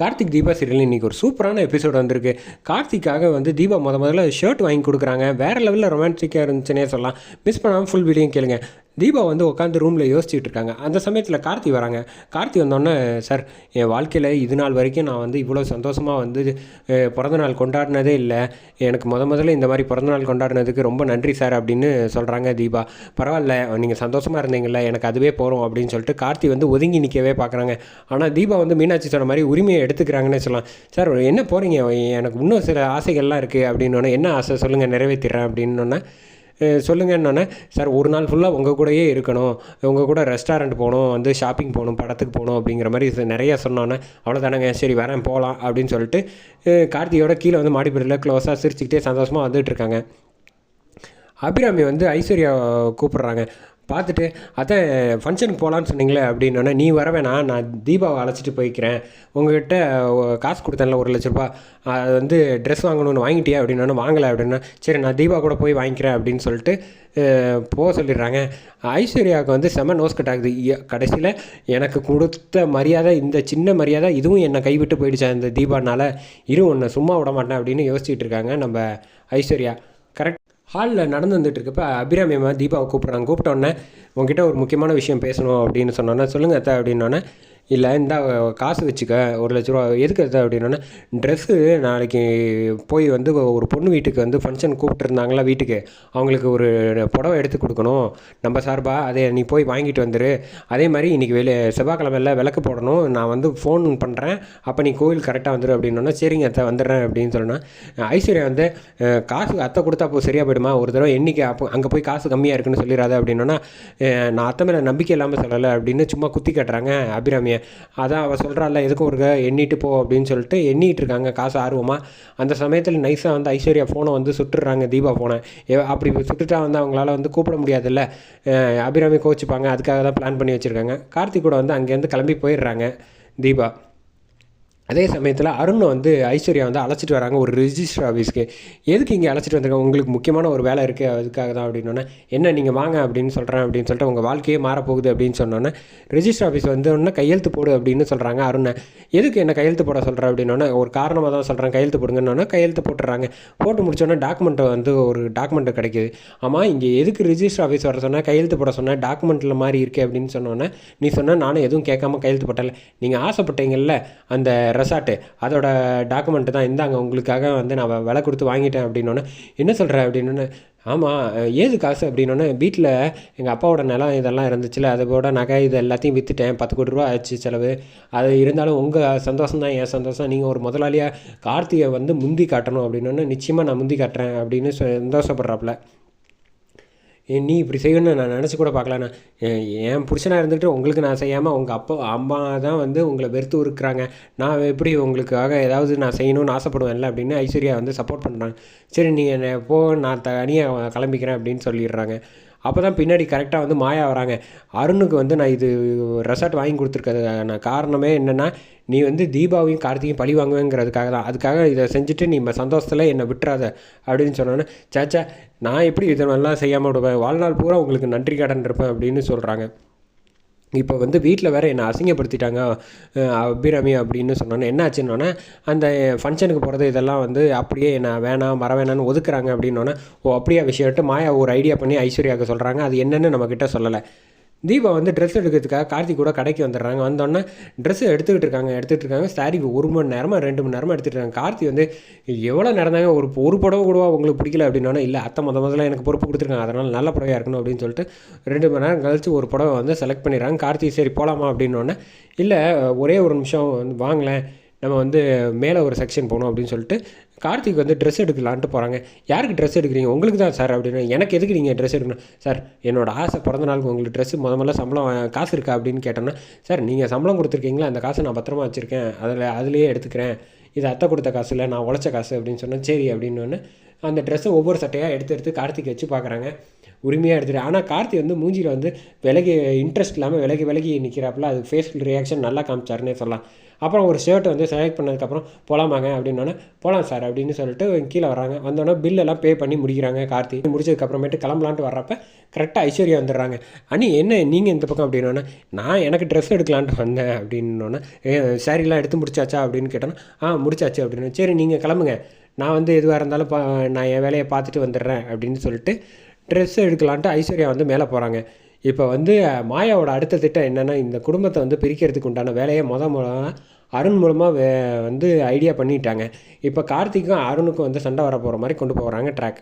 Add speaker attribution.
Speaker 1: Karthik Deepa serial இன்றைக்கி ஒரு சூப்பரான எபிசோட் வந்திருக்கு. கார்த்திக்காக வந்து தீபா முத முதல்ல ஷர்ட் வாங்கி கொடுக்குறாங்க. வேறு லெவலில் ரொமான்டிக்காக இருந்துச்சுன்னே சொல்லலாம். மிஸ் பண்ணாமல் ஃபுல் வீடியோ கேளுங்க. தீபா வந்து உட்காந்து ரூமில் யோசிச்சுட்டு இருக்காங்க. அந்த சமயத்தில் கார்த்தி வராங்க. கார்த்தி வந்தோடனே சார் என் வாழ்க்கையில் இது நாள் வரைக்கும் நான் வந்து இவ்வளோ சந்தோஷமாக வந்து பிறந்தநாள் கொண்டாடினதே இல்லை. எனக்கு முத முதல்ல இந்த மாதிரி பிறந்தநாள் கொண்டாடினதுக்கு ரொம்ப நன்றி சார் அப்படின்னு சொல்கிறாங்க தீபா. பரவாயில்ல நீங்கள் சந்தோஷமாக இருந்தீங்கல்ல. எனக்கு அதுவே போகிறோம் அப்படின்னு சொல்லிட்டு கார்த்தி வந்து ஒதுங்கி நிற்கவே பார்க்குறாங்க ஆனால் தீபா வந்து மீனாட்சி சொன்ன மாதிரி உரிமையை எடுத்துக்கிறாங்கன்னே சொல்லலாம். சார் என்ன போகிறீங்க எனக்கு இன்னும் சில ஆசைகள்லாம் இருக்குது அப்படின்னோடனே என்ன ஆசை? சொல்லுங்கள் நிறைவேற்றிடுறேன் அப்படின்னோடனே சொல்லுங்கன்னொன்னே சார் ஒரு நாள் ஃபுல்லாக உங்கள் கூடயே இருக்கணும். உங்கள் கூட ரெஸ்டாரண்ட் போகணும் வந்து ஷாப்பிங் போகணும் படத்துக்கு போகணும் அப்படிங்கிற மாதிரி நிறையா நிறைய சொன்னோன்னே அவ்வளோதானங்க சரி வரேன் போகலாம் அப்படின்னு சொல்லிட்டு கார்த்தியோட கீழே வந்து மாடிப்படியில் க்ளோஸாக சிரிச்சுக்கிட்டே சந்தோஷமாக வந்துட்டுருக்காங்க அபிராமி வந்து ஐஸ்வர்யா கூப்பிட்றாங்க. பார்த்துட்டு அதை ஃபங்க்ஷனுக்கு போகலான்னு சொன்னீங்களே அப்படின்னோடனே நீ வர வேணாம் நான் தீபாவை அழைச்சிட்டு போய்க்கிறேன். உங்ககிட்ட காசு கொடுத்தேன்ல ஒரு லட்ச ரூபா அது வந்து ட்ரெஸ் வாங்கணும்னு வாங்கிட்டியா? அப்படின்னோடனே வாங்கலை அப்படின்னா சரி நான் தீபா கூட போய் வாங்கிக்கிறேன் அப்படின்னு சொல்லிட்டு போக சொல்லிடுறாங்க. ஐஸ்வர்யாவுக்கு வந்து செம நோஸ் கட் ஆகுது. கடைசியில் எனக்கு கொடுத்த மரியாதை இந்த சின்ன மரியாதை இதுவும் என்னை கைவிட்டு போயிடுச்சா இந்த தீபானால? இரு ஒன்று சும்மா விட மாட்டேன் அப்படின்னு யோசிச்சுட்டு இருக்காங்க நம்ம ஐஸ்வர்யா. கரெக்ட் ஹாலில் நடந்து வந்துட்டுருக்கப்ப அபிராமி அம்மா தீபாவை கூப்பிட்றாங்க. கூப்பிட்டோன்னே உங்ககிட்ட ஒரு முக்கியமான விஷயம் பேசணும் அப்படின்னு சொன்னோன்னே சொல்லுங்கள் அத்தை அப்படின்னோடனே இல்லை இந்த காசு வச்சுக்க ஒரு லட்ச ரூபா எதுக்கு அத்தை அப்படின்னோடனே ட்ரெஸ்ஸு நாளைக்கு போய் வந்து ஒரு பொண்ணு வீட்டுக்கு வந்து ஃபங்க்ஷன் கூப்பிட்டுருந்தாங்களா வீட்டுக்கு அவங்களுக்கு ஒரு புடவை எடுத்து கொடுக்கணும். நம்ம சார்பாக அதை நீ போய் வாங்கிட்டு வந்துரு. அதே மாதிரி இன்றைக்கி வெளியே செவ்வாய்க்கிழமையில் விளக்கு போடணும். நான் வந்து ஃபோன் பண்ணுறேன் அப்போ நீ கோவில் கரெக்டாக வந்துடு அப்படின்னோன்னா சரிங்க அத்தை வந்துடுறேன் அப்படின்னு சொன்னேன் ஐஸ்வர்யா வந்து காசு அத்தை கொடுத்தா அப்போ சரியாக போயிடுமா? ஒரு தடவை என்றைக்கு அப்போ அங்கே போய் காசு கம்மியாக இருக்குன்னு சொல்லிடாத அப்படின்னோன்னா நான் அத்தை மேலே நம்பிக்கை இல்லாமல் சொல்லலை அப்படின்னு சும்மா குத்தி கட்டுறாங்க அபிராமியை. அதான் அவள் சொல்கிறாள் எதுக்கும் ஒரு எண்ணிட்டு போ அப்படின்னு சொல்லிட்டு எண்ணிட்டு இருக்காங்க காசு ஆர்வமாக அந்த சமயத்தில் நைஸாக வந்து ஐஸ்வர்யா ஃபோனை வந்து சுட்டுறாங்க தீபா ஃபோனை அப்படி சுட்டுட்டா வந்து அவங்களால வந்து கூப்பிட முடியாதுல்ல. அபிராமி கோச்சிப்பாங்க அதுக்காக தான் பிளான் பண்ணி வச்சுருக்காங்க. கார்த்திக் கூட வந்து அங்கேருந்து கிளம்பி போயிடுறாங்க தீபா. அதே சமயத்தில் அருண் வந்து ஐஸ்வர்யா வந்து அழைச்சிட்டு வராங்க ஒரு ரிஜிஸ்டர் ஆஃபீஸ்க்கு எதுக்கு இங்கே அழைச்சிட்டு வந்திருக்காங்க உங்களுக்கு முக்கியமான ஒரு வேலை இருக்குது அதுக்காக தான் அப்படின்னோடனே என்ன நீங்கள் வாங்க அப்படின்னு சொல்கிறேன் அப்படின்னு சொல்லிட்டு உங்கள் வாழ்க்கையே மாறப்போகுது அப்படின்னு சொன்னோன்னே ரிஜிஸ்டர் ஆஃபீஸ் வந்து கையெழுத்து போடு அப்படின்னு சொல்கிறாங்க அருணை. எதுக்கு என்ன கையெழுத்து போட சொல்கிறேன் அப்படின்னோடனே ஒரு காரணமாக தான் சொல்கிறேன் கையெழுத்து போடுங்கன்னொன்னே கையெழுத்து போட்டுறாங்க. போட்டு முடிச்சோன்னே டாக்குமெண்ட்டை வந்து ஒரு டாக்குமெண்ட்டு கிடைக்குது. ஆமாம் இங்கே எதுக்கு ரிஜிஸ்டர் ஆஃபீஸ் வர சொன்னால் கையெழுத்து போட சொன்னால் டாக்குமெண்ட்டில் மாதிரி இருக்கே அப்படின்னு சொன்னோன்னே நீ சொன்ன நானும் எதுவும் கேட்காம கையெழுத்து போட்டல நீங்கள் ஆசைப்பட்டீங்கல்ல அந்த ரெசார்ட்டு அதோட டாக்குமெண்ட்டு தான். இந்தாங்க உங்களுக்காக வந்து நான் விலை கொடுத்து வாங்கிட்டேன் அப்படின்னோன்னே என்ன சொல்கிற அப்படின்னு ஆமாம் ஏது காசு? அப்படின்னோன்னே வீட்டில் எங்கள் அப்பாவோட நிலம் இதெல்லாம் இருந்துச்சுல அதோட நகை இது எல்லாத்தையும் விற்றுட்டேன் பத்து கோடி ரூபா ஆச்சு செலவு. அது இருந்தாலும் உங்கள் சந்தோஷம் தான் என் சந்தோஷம். நீங்கள் ஒரு முதலாளியாக கார்த்திகை வந்து முந்தி காட்டணும் அப்படின்னோடனே நிச்சயமாக நான் முந்தி காட்டுறேன் அப்படின்னு சந்தோஷப்படுறாப்புல. நீ இப்படி செய்யணும்னு நான் நினச்சி கூட பார்க்கலண்ணா என் என் புருஷனாக இருந்துட்டு உங்களுக்கு நான் செய்யாமல் உங்கள் அப்பா அம்மா தான் வந்து உங்களை வெறுத்து இருக்கிறாங்க நான் எப்படி உங்களுக்காக ஏதாவது நான் செய்யணும்னு ஆசைப்படுவேன்ல அப்படின்னு ஐஸ்வர்யா வந்து சப்போர்ட் பண்ணுறாங்க சரி நீ என்னை போ நான் தனியாக கிளம்பிக்கிறேன் அப்படின்னு சொல்லிடுறாங்க. அப்போ தான் பின்னாடி கரெக்டாக வந்து மாயா வராங்க. அருணுக்கு வந்து நான் இது ரெசார்ட் வாங்கி கொடுத்துருக்கறதுக்கான காரணமே என்னென்னா நீ வந்து தீபாவையும் கார்த்திகையும் பழி வாங்குவேங்கிறதுக்காக தான். அதுக்காக இதை செஞ்சுட்டு நீ சந்தோஷத்தில் என்னை விட்டுறாத அப்படின்னு சொன்னோன்னே சாச்சா நான் எப்படி இதெல்லாம் செய்யாமல் விடுவேன்? வாழ்நாள் பூரா உங்களுக்கு நன்றி கடன் இருப்பேன் அப்படின்னு சொல்கிறாங்க இப்போ வந்து வீட்டில் வேறு என்னை அசிங்கப்படுத்திட்டாங்க அபிராமி அப்படின்னு சொன்னோன்னே என்ன ஆச்சுன்னொன்னே அந்த ஃபங்க்ஷனுக்கு போகிறது இதெல்லாம் வந்து அப்படியே என்ன வேணாம் வர வேணாம்னு ஒதுக்குறாங்க அப்படின்னோன்னே ஓ அப்படியே விஷயம்ட்டு மாயா ஒரு ஐடியா பண்ணி ஐஸ்வர்யாவுக்கு சொல்கிறாங்க அது என்னென்னு நம்மக்கிட்ட சொல்லலை. தீபா வந்து ட்ரெஸ் எடுக்கிறதுக்காக கார்த்திக் கூட கடைக்கு வந்துடுறாங்க. வந்தோடனே ட்ரெஸ் எடுத்துக்கிட்டு இருக்காங்க எடுத்துகிட்டு இருக்காங்க. சாரிக்கு ஒரு மணி நேரமாக ரெண்டு மணி நேரமாக எடுத்துகிட்டு இருக்காங்க. கார்த்தி வந்து எவ்வளோ நடந்தாங்க ஒரு ஒரு புடவை கூடவா உங்களுக்கு பிடிக்கல அப்படின்னா இல்லை அத்தை முத முதல்ல எனக்கு பொறுப்பு கொடுத்துருக்காங்க. அதனால் நல்ல புடவையாக இருக்கணும் அப்படின்னு சொல்லிட்டு ரெண்டு மணி நேரம் கழிச்சு ஒரு புடவை வந்து செலக்ட் பண்ணிடுறாங்க. கார்த்தி சரி போகலாமா அப்படின்னோடனே இல்லை ஒரே ஒரு நிமிஷம் வந்து வாங்கலேன் நம்ம வந்து மேலே ஒரு செக்ஷன் போகணும் அப்படின்னு சொல்லிட்டு கார்த்திக் வந்து ட்ரெஸ் எடுக்கலான்ட்டு போகிறாங்க யாருக்கு ட்ரெஸ் எடுக்கிறீங்க? உங்களுக்கு தான் சார் அப்படின்னு. எனக்கு எதுக்கு நீங்கள் ட்ரெஸ் எடுக்கணும்? சார் என்னோட ஆசை பிறந்த நாளுக்கு உங்களுக்கு ட்ரெஸ்ஸு முத முதல்ல சம்பளம் காசு இருக்கா அப்படின்னு கேட்டோம்னா சார் நீங்கள் சம்பளம் கொடுத்துருக்கீங்களா? அந்த காசை நான் பத்திரமா வச்சுருக்கேன். அதில் அதுலேயே எடுத்துக்கிறேன். இது அத்தை கொடுத்த காசு இல்லை நான் உழைச்ச காசு அப்படின்னு சொன்னேன் சரி அப்படின்னு அந்த ட்ரெஸ்ஸை ஒவ்வொரு சட்டையாக எடுத்து எடுத்து கார்த்திக் வச்சு பார்க்குறாங்க உரிமையாக எடுத்துட்டு ஆனால் கார்த்தி வந்து மூஞ்சியில் வந்து விலகி இன்ட்ரெஸ்ட் இல்லாமல் விலகி விலகி நிற்கிறாப்புல அது ஃபேஸ் ரியாக்ஷன் நல்லா காமிச்சாருன்னே சொல்லலாம். அப்புறம் ஒரு ஷர்ட் வந்து செலக்ட் பண்ணதுக்கப்புறம் போகலாமாங்க அப்படின்னோடனே போகலாம் சார் அப்படின்னு சொல்லிட்டு கீழே வராங்க வந்தோடனே பில்லெல்லாம் பே பண்ணி முடிக்கிறாங்க கார்த்தி. முடிச்சதுக்கப்புறமேட்டு கிளம்பலான்ட்டு வர்றப்ப கரெக்டாக ஐஸ்வர்யா வந்துடுறாங்க. அண்ணி என்ன நீங்கள் இந்த பக்கம்? அப்படின்னோடனே நான் எனக்கு ட்ரெஸ் எடுக்கலான்ட்டு வந்தேன் அப்படின்னோடனே சாரிலாம் எடுத்து முடிச்சாச்சா? அப்படின்னு கேட்டோன்னா ஆ முடிச்சாச்சு அப்படின்னு சரி நீங்கள் கிளம்புங்க. நான் வந்து எதுவாக இருந்தாலும் பா நான் என் வேலையை பார்த்துட்டு வந்துடுறேன் அப்படின்னு சொல்லிட்டு ட்ரெஸ் எடுக்கலான்ட்டு ஐஸ்வர்யா வந்து மேலே போகிறாங்க இப்போ வந்து மாயாவோட அடுத்த திட்டம் என்னென்னா இந்த குடும்பத்தை வந்து பிரிக்கிறதுக்கு உண்டான வேலையை மொதல் மூலமாக அருண் மூலமாக வே வந்து ஐடியா பண்ணிட்டாங்க. இப்போ கார்த்திக்கும் அருணுக்கும் வந்து சண்டை வர போகிற மாதிரி கொண்டு போகிறாங்க ட்ராக்